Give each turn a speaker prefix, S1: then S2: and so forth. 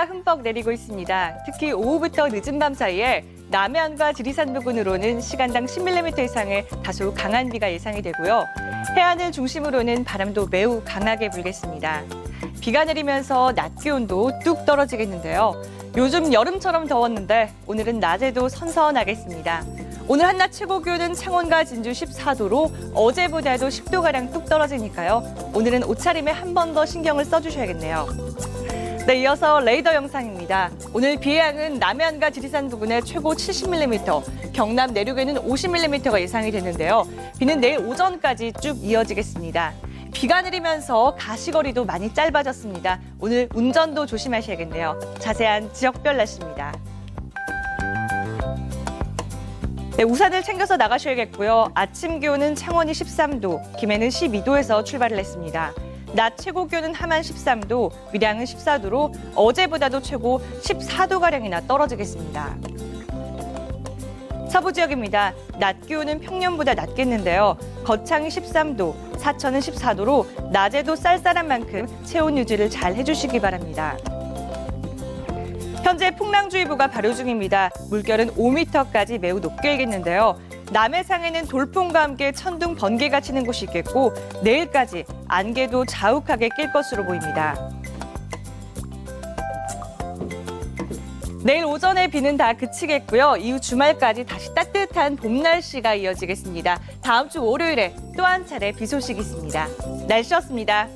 S1: 비가 흠뻑 내리고 있습니다. 특히 오후부터 늦은 밤 사이에 남해안과 지리산 부근으로는 시간당 10mm 이상의 다소 강한 비가 예상이 되고요. 해안을 중심으로는 바람도 매우 강하게 불겠습니다. 비가 내리면서 낮 기온도 뚝 떨어지겠는데요. 요즘 여름처럼 더웠는데 오늘은 낮에도 선선하겠습니다. 오늘 한낮 최고 기온은 창원과 진주 14도로 어제보다도 10도가량 뚝 떨어지니까요. 오늘은 옷차림에 한 번 더 신경을 써주셔야겠네요. 네, 이어서 레이더 영상입니다. 오늘 비의 양은 남해안과 지리산 부근에 최고 70mm, 경남 내륙에는 50mm가 예상이 되는데요. 비는 내일 오전까지 쭉 이어지겠습니다. 비가 내리면서 가시거리도 많이 짧아졌습니다. 오늘 운전도 조심하셔야겠네요. 자세한 지역별 날씨입니다. 네, 우산을 챙겨서 나가셔야겠고요. 아침 기온은 창원이 13도, 김해는 12도에서 출발을 했습니다. 낮 최고 기온은 함안 13도, 밀양은 14도로 어제보다도 최고 14도가량이나 떨어지겠습니다. 서부 지역입니다. 낮 기온은 평년보다 낮겠는데요. 거창이 13도, 사천은 14도로 낮에도 쌀쌀한 만큼 체온 유지를 잘 해주시기 바랍니다. 현재 풍랑주의보가 발효 중입니다. 물결은 5m까지 매우 높게 일겠는데요. 남해상에는 돌풍과 함께 천둥 번개가 치는 곳이 있겠고 내일까지 안개도 자욱하게 낄 것으로 보입니다. 내일 오전에 비는 다 그치겠고요. 이후 주말까지 다시 따뜻한 봄 날씨가 이어지겠습니다. 다음 주 월요일에 또 한 차례 비 소식이 있습니다. 날씨였습니다.